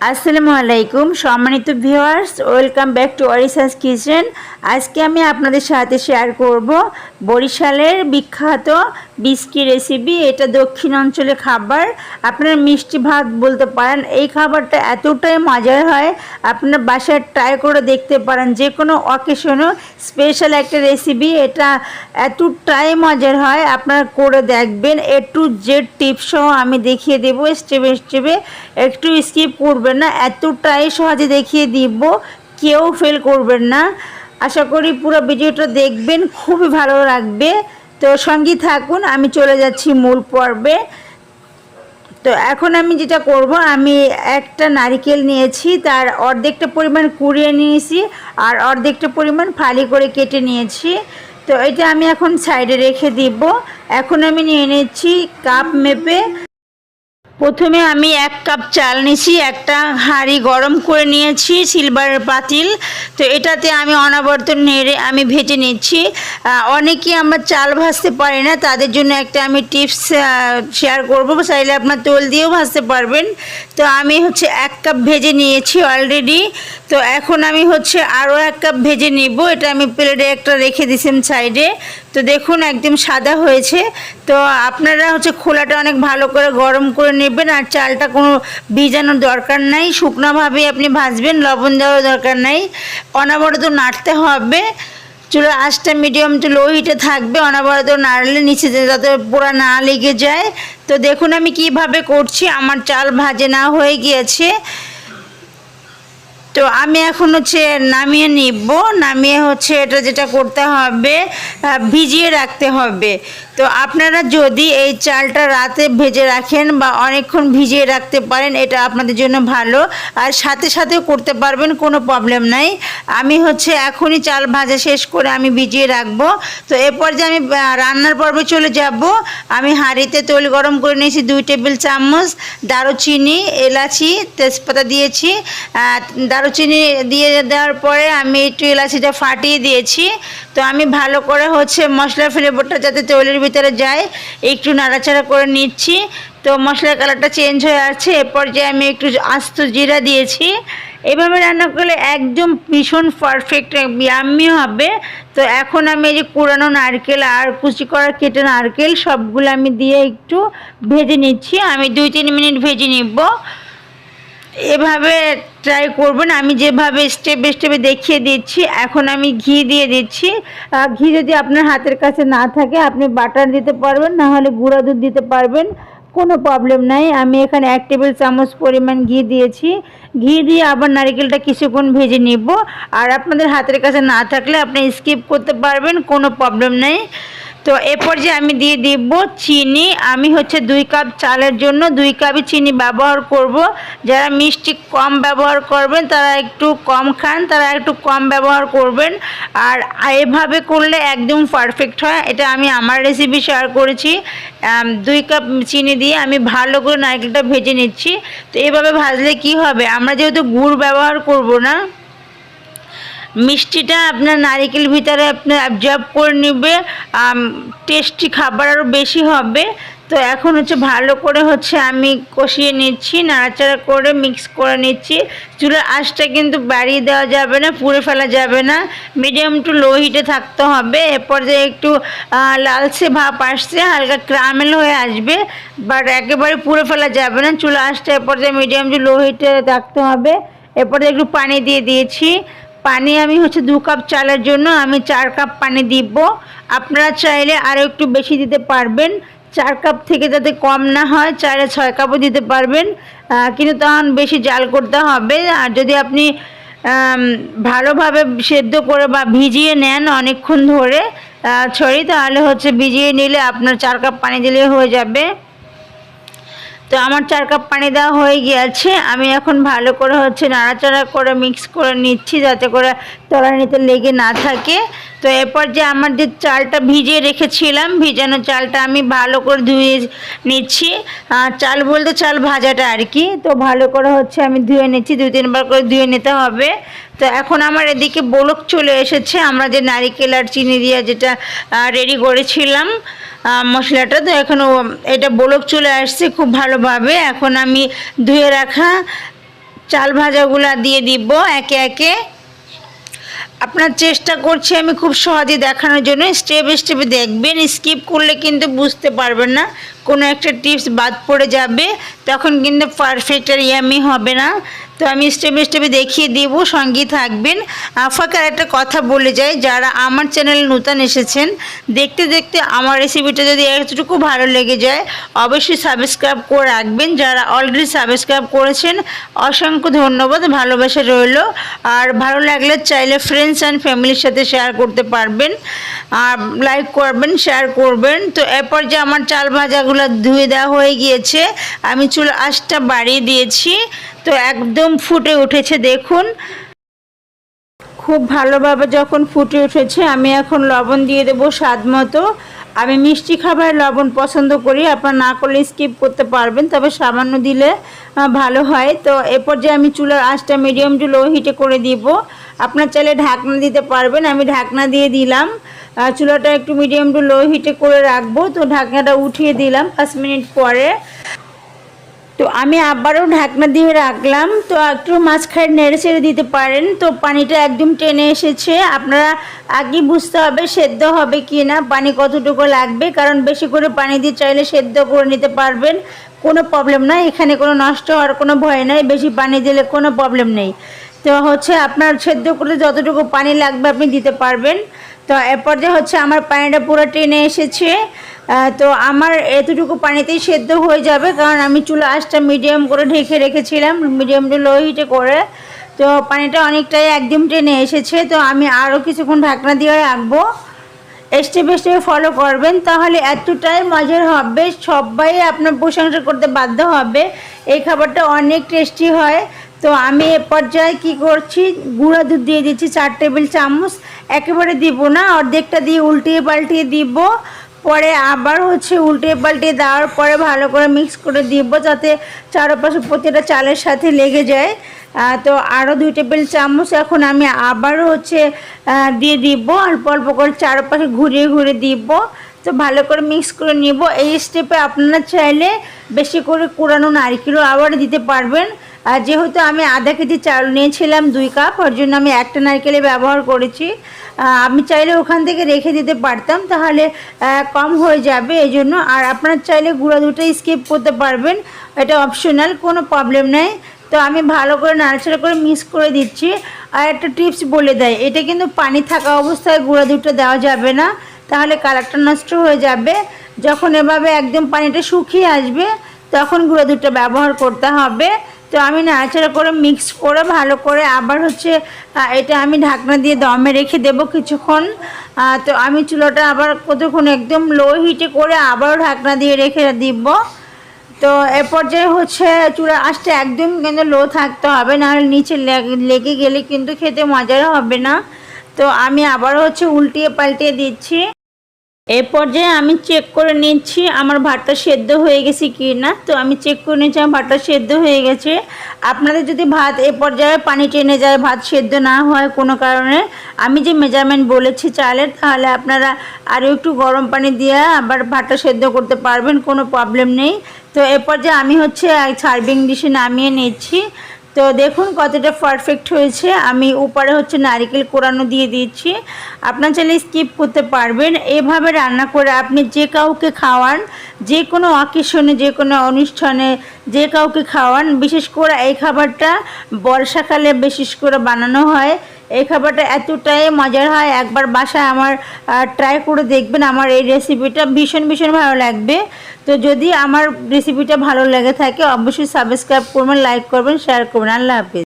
আসসালামু আলাইকুম, সম্মানিত ভিউয়ার্স, ওয়েলকাম ব্যাক টু অরিসাস কিচেন। আজকে আমি আপনাদের সাথে শেয়ার করব বরিশালের বিখ্যাত বিস্কি রেসিপি। এটা দক্ষিণ অঞ্চলে খাবার। আপনারা মিষ্টি ভাত বলতে পারেন। এই খাবারটা এতটাই মজার হয়, আপনার বাসায় ট্রাই করে দেখতে পারেন। যে কোনো অকেশনও স্পেশাল একটা রেসিপি। এটা এতটাই মজার হয়, আপনারা করে দেখবেন। এ টু জেড টিপসও আমি দেখিয়ে দেবো, স্টেপে স্টেপে। একটু স্কিপ করবেন না, এতটাই সহজে দেখিয়ে দিব, কেউ ফেল করবেন না। আশা করি পুরো ভিডিওটা দেখবেন, খুবই ভালো লাগবে। তো সঙ্গী থাকুন, আমি চলে যাচ্ছি মূল পর্বে। তো এখন আমি যেটা করব, আমি একটা নারিকেল নিয়েছি, তার অর্ধেকটা পরিমাণ কুড়িয়ে নিয়েছি, আর অর্ধেকটা পরিমাণ ফালি করে কেটে নিয়েছি। তো এটা আমি এখন সাইডে রেখে দিব। এখন আমি নিয়ে নিচ্ছি কাপ মেপে। প্রথমে আমি এক কাপ চাল নিয়েছি একটা হাঁড়ি গরম করে নিয়েছি সিলভারের পাতিল। তো এটাতে আমি অনাবর্ত নেড়ে আমি ভেজে নিচ্ছি। অনেকেই আমরা চাল ভাজতে পারি না, তাদের জন্য একটা আমি টিপস শেয়ার করব। চাইলে আপনার তেল দিয়েও ভাজতে পারবেন। তো আমি হচ্ছে এক কাপ ভেজে নিয়েছি অলরেডি তো এখন আমি হচ্ছে আরও এক কাপ ভেজে নিব। এটা আমি প্লেটে একটা রেখে দিয়েছিলাম সাইডে তো দেখুন, একদম সাদা হয়েছে। তো আপনারা হচ্ছে খোলাটা অনেক ভালো করে গরম করে নেবেন, আর চালটা কোনো ভিজানোর দরকার নাই। শুকনোভাবেই আপনি ভাজবেন, লবণ দেওয়ার দরকার নাই। অনাবরত নাড়তে হবে। চুলো আঁচটা মিডিয়াম টু লো হিটে থাকবে। অনবরত নাড়লে নিচে যাতে পোড়া না লেগে যায়। তো দেখুন, আমি কীভাবে করছি। আমার চাল ভাজে না হয়ে গিয়েছে। তো আমি এখন হচ্ছে নামিয়ে নিব নামিয়ে হচ্ছে এটা যেটা করতে হবে ভিজিয়ে রাখতে হবে। তো আপনারা যদি এই চালটা রাতে ভেজে রাখেন বা অনেকক্ষণ ভিজিয়ে রাখতে পারেন এটা আপনাদের জন্য ভালো। আর সাথে সাথেও করতে পারবেন কোনো প্রবলেম নাই। আমি হচ্ছে এখনই চাল ভাজা শেষ করে আমি ভিজিয়ে রাখব। তো এরপর যে আমি রান্নার পর্বে চলে যাব। আমি হাঁড়িতে তেল গরম করে নিয়েছি দুই টেবিল চামচ দারুচিনি এলাচি তেজপাতা দিয়েছি। আহ, দারুচিনি দিয়ে দেওয়ার পরে আমি একটু এলাচিটা ফাটিয়ে দিয়েছি। তো আমি ভালো করে হচ্ছে মশলার ফ্লেভারটা যাতে তৈলের ভিতরে যায়, একটু নাড়াচাড়া করে নিচ্ছি। তো মশলার কালারটা চেঞ্জ হয়ে আছে এরপর যে আমি একটু আস্ত জিরা দিয়েছি। এভাবে রান্না করলে একদম ভীষণ পারফেক্ট ইয়াম্মি হবে। তো এখন আমি এই যে কুড়ানো নারকেল আর কুচি করা কেটে নারকেল সবগুলো আমি দিয়ে একটু ভেজে নিচ্ছি। আমি দুই তিন মিনিট ভেজে নিব। এভাবে ট্রাই করবেন আমি যেভাবে স্টেপ বাই স্টেপে দেখিয়ে দিচ্ছি, এখন আমি ঘি দিয়ে দিচ্ছি। ঘি যদি আপনার হাতের কাছে না থাকে, আপনি বাটার দিতে পারবেন, না হলে গুঁড়া দুধ দিতে পারবেন, কোনো প্রবলেম নাই। আমি এখানে এক টেবিল চামচ পরিমাণ ঘি দিয়েছি। ঘি দিয়ে আবার নারকেলটা কিছুক্ষণ ভেজে নিব। আর আপনাদের হাতের কাছে না থাকলে আপনি স্কিপ করতে পারবেন, কোনো প্রবলেম নেই। তো এরপর যে আমি দিয়ে দিব চিনি। আমি হচ্ছে দুই কাপ চালের জন্য দুই কাপই চিনি ব্যবহার করব। যারা মিষ্টি কম ব্যবহার করবেন, তারা একটু কম খান, তারা একটু কম ব্যবহার করবেন। আর এভাবে করলে একদম পারফেক্ট হয়। এটা আমি আমার রেসিপি শেয়ার করেছি। দুই কাপ চিনি দিয়ে আমি ভালো করে নারকেলটা ভেজে নিচ্ছি। তো এভাবে ভাজলে কি হবে? আমরা যেহেতু গুড় ব্যবহার করব না মিষ্টিটা আপনার নারিকেল ভিতরে আপনার অ্যাবজর্ব করে নেবে টেস্টি খাবার আরও বেশি হবে। তো এখন হচ্ছে ভালো করে হচ্ছে আমি কষিয়ে নিচ্ছি, নাড়াচাড়া করে মিক্স করে নিচ্ছি। চুলের আঁচটা কিন্তু বাড়িয়ে দেওয়া যাবে না, পুড়ে ফেলা যাবে না। মিডিয়াম টু লো হিটে থাকতে হবে। এরপর যে একটু লালসে ভাপ আসছে, হালকা ক্রামেল হয়ে আসবে বাট একেবারে পুড়ে ফেলা যাবে না। চুলা আঁচটা এরপর যে মিডিয়াম টু লো হিটে থাকতে হবে। এরপরে একটু পানি দিয়ে দিয়েছি। পানি আমি হচ্ছে দু কাপ চালের জন্য আমি চার কাপ পানি দিব। আপনারা চাইলে আরও একটু বেশি দিতে পারবেন। চার কাপ থেকে যাতে কম না হয় চারে ছয় কাপও দিতে পারবেন। কিন্তু তখন বেশি জাল করতে হবে। আর যদি আপনি ভালোভাবে সেদ্ধ করে বা ভিজিয়ে নেন অনেকক্ষণ ধরে ছড়ি, তাহলে হচ্ছে ভিজিয়ে নিলে আপনার চার কাপ পানি দিলে হয়ে যাবে। তো আমার চার কাপ পানি দেওয়া হয়ে গিয়েছে। আমি এখন ভালো করে হচ্ছে নাড়াচাড়া করে মিক্স করে নিচ্ছি যাতে করে তলানিতে লেগে না থাকে। তো এরপর যে আমার যে চালটা ভিজিয়ে রেখেছিলাম, ভিজানো চালটা আমি ভালো করে ধুয়ে নিচ্ছি। চাল বলতে চাল ভাজাটা আর কি। তো ভালো করে হচ্ছে আমি ধুয়ে নিচ্ছি, দু তিনবার করে ধুয়ে নিতে হবে। তো এখন আমার এদিকে বলক চলে এসেছে। আমরা যে নারিকেল আর চিনি দিয়ে যেটা রেডি করেছিলাম। মশলাটা তো এখনও এটা বলক চলে আসছে খুব ভালোভাবে। এখন আমি ধুয়ে রাখা চাল ভাজাগুলা দিয়ে দিব একে একে। আপনার চেষ্টা করছি আমি খুব সহজে দেখানোর জন্য। স্টেপ স্টেপে দেখবেন, স্কিপ করলে কিন্তু বুঝতে পারবেন না। কোনো একটা টিপস বাদ পড়ে যাবে, তখন কিন্তু পারফেক্ট আর ইয়ামি হবে না। তো আমি স্টেপে স্টেপে দেখিয়ে দিব, সঙ্গেই থাকবেন। আফাকার একটা কথা বলে যাই, যারা আমার চ্যানেলে নূতন এসেছেন, দেখতে দেখতে আমার রেসিপিটা যদি এতটুকু ভালো লেগে যায়, অবশ্যই সাবস্ক্রাইব করে রাখবেন। যারা অলরেডি সাবস্ক্রাইব করেছেন, অসংখ্য ধন্যবাদ, ভালোবাসা রইল। আর ভালো লাগলে চাইলে ফ্রেন্ডস অ্যান্ড ফ্যামিলির সাথে শেয়ার করতে পারবেন। আর লাইক করবেন শেয়ার করবেন। তো এরপর যে আমার চাল ভাজাগুলো ধুয়ে দেওয়া হয়ে গিয়েছে। আমি চুল আঁচটা বাড়িয়ে দিয়েছি। তো একদম ফুটে উঠেছে, দেখুন। খুব ভালোভাবে যখন ফুটে উঠেছে, আমি এখন লবণ দিয়ে দেবো স্বাদ মতো। আমি মিষ্টি খাবার, লবণ পছন্দ করি। আপনার না করলে স্কিপ করতে পারবেন, তবে সামান্য দিলে ভালো হয়। তো এরপর যে আমি চুলার আঁচটা মিডিয়াম টু লো হিটে করে দিব। আপনার চাইলে ঢাকনা দিতে পারবেন, আমি ঢাকনা দিয়ে দিলাম। চুলাটা একটু মিডিয়াম টু লো হিটে করে রাখব। তো ঢাকনাটা উঠিয়ে দিলাম পাঁচ মিনিট পরে। তো আমি আবারও ঢাকনা দিয়ে রাখলাম। তো একটু মাঝখানে নেড়ে ছেড়ে দিতে পারেন। তো পানিটা একদম টেনে এসেছে। আপনারা আগে বুঝতে হবে সেদ্ধ হবে কি না পানি কতটুকু লাগবে, কারণ বেশি করে পানি দিয়ে চাইলে সেদ্ধ করে নিতে পারবেন। কোনো প্রবলেম নাই। এখানে কোনো নষ্ট হওয়ার কোনো ভয় নাই। বেশি পানি দিলে কোনো প্রবলেম নেই। তো হচ্ছে আপনার সেদ্ধ করতে যতটুকু পানি লাগবে আপনি দিতে পারবেন। তো এরপর যে হচ্ছে আমার পানিটা পুরো টেনে এসেছে। তো আমার এতটুকু পানিতেই সেদ্ধ হয়ে যাবে, কারণ আমি চুলা আঁচটা মিডিয়াম করে ঢেকে রেখেছিলাম মিডিয়াম টু লো হিটে করে। তো পানিটা অনেকটাই একদম টেনে এসেছে, তো আমি আরও কিছুক্ষণ ঢাকনা দিয়ে রাখব। স্টেপে স্টেপে ফলো করবেন, তাহলে এতটাই মজার হবে, সবাই আপনার প্রশংসা করতে বাধ্য হবে। এই খাবারটা অনেক টেস্টি হয়। তো আমি এ পর্যায়ে কী করছি, গুঁড়া দুধ দিয়ে দিচ্ছি চার টেবিল চামচ। একেবারে দিব না, অর্ধেকটা দিয়ে উল্টিয়ে পাল্টিয়ে দিব। পরে আবার হচ্ছে উল্টে পাল্টে দেওয়ার পরে ভালো করে মিক্স করে দিব যাতে চারপাশে প্রতিটা চালের সাথে লেগে যায়। তো আরও দুই টেবিল চামচ এখন আমি আবারও হচ্ছে দিয়ে দিব। অল্প অল্প করে চারপাশে ঘুরিয়ে ঘুরিয়ে দিব। তো ভালো করে মিক্স করে নিব। এই স্টেপে আপনারা চাইলে বেশি করে কুড়ানো নারকেলও আবার দিতে পারবেন। আর যেহেতু আমি আধা কেজি চাল নিয়েছিলাম দুই কাপ, ওর জন্য আমি একটা নারকেলে ব্যবহার করেছি। আমি চাইলে ওখান থেকে রেখে দিতে পারতাম, তাহলে কম হয়ে যাবে এই জন্য আর আপনার চাইলে গুঁড়া দুটো স্কিপ করতে পারবেন, এটা অপশনাল কোনো প্রবলেম নেই। তো আমি ভালো করে নাড়াচাড়া করে মিক্স করে দিচ্ছি। আর একটা টিপস বলে দেয়, এটা কিন্তু পানি থাকা অবস্থায় গুঁড়া দুটো দেওয়া যাবে না, তাহলে কালারটা নষ্ট হয়ে যাবে। যখন এভাবে একদম পানিটা শুকিয়ে আসবে, তখন গুঁড়ো দুধটা ব্যবহার করতে হবে। তো আমি নাড়াচাড়া করে মিক্স করে, ভালো করে আবার হচ্ছে এটা আমি ঢাকনা দিয়ে দমে রেখে দেবো কিছুক্ষণ। তো আমি চুলোটা আবার কতক্ষণ একদম লো হিটে করে আবারও ঢাকনা দিয়ে রেখে দিব। তো এ পর্যায়ে হচ্ছে চুলা আঁচটা একদম কিন্তু লো থাকতে হবে, নাহলে নিচে লেগে গেলে কিন্তু খেতে মজার হবে না। তো আমি আবারও হচ্ছে উল্টিয়ে পাল্টিয়ে দিচ্ছি। এ পর্যায়ে আমি চেক করে নিচ্ছি, আমার ভাতটা সেদ্ধ হয়ে গেছে কি না তো আমি চেক করে নিচ্ছি, আমার ভাতটা সেদ্ধ হয়ে গেছে। আপনাদের যদি ভাত এ পর্যায়ে পানি টেনে যায়, ভাত সেদ্ধ না হয় কোনো কারণে, আমি যে মেজারমেন্ট বলেছি চালের, তাহলে আপনারা আরও একটু গরম পানি দিয়ে আবার ভাতটা সেদ্ধ করতে পারবেন, কোনো প্রবলেম নেই। তো এ পর্যায়ে আমি হচ্ছে সার্ভিং ডিশে নামিয়ে নিচ্ছি। তো দেখুন কতটা পারফেক্ট হয়েছে। আমি উপরে হচ্ছে নারিকেল কোরানো দিয়ে দিচ্ছি। আপনার চাইলে স্কিপ করতে পারবেন। এভাবে রান্না করে আপনি যে কাউকে খাওয়ান, যে কোনো অকেশনে যে কোনো অনুষ্ঠানে যে কাউকে খাওয়ান, বিশেষ করে এই খাবারটা বর্ষাকালে বিশেষ করে বানানো হয়। এই খাবারটা এতটাই মজার হয়। একবার বাসায় আমার ট্রাই করে দেখবেন আমার এই রেসিপিটা ভীষণ ভীষণ ভালো লাগবে। তো যদি আমার রেসিপিটা ভালো লেগে থাকে, অবশ্যই সাবস্ক্রাইব করবেন লাইক করবেন শেয়ার করবেন। আল্লাহ হাফিজ।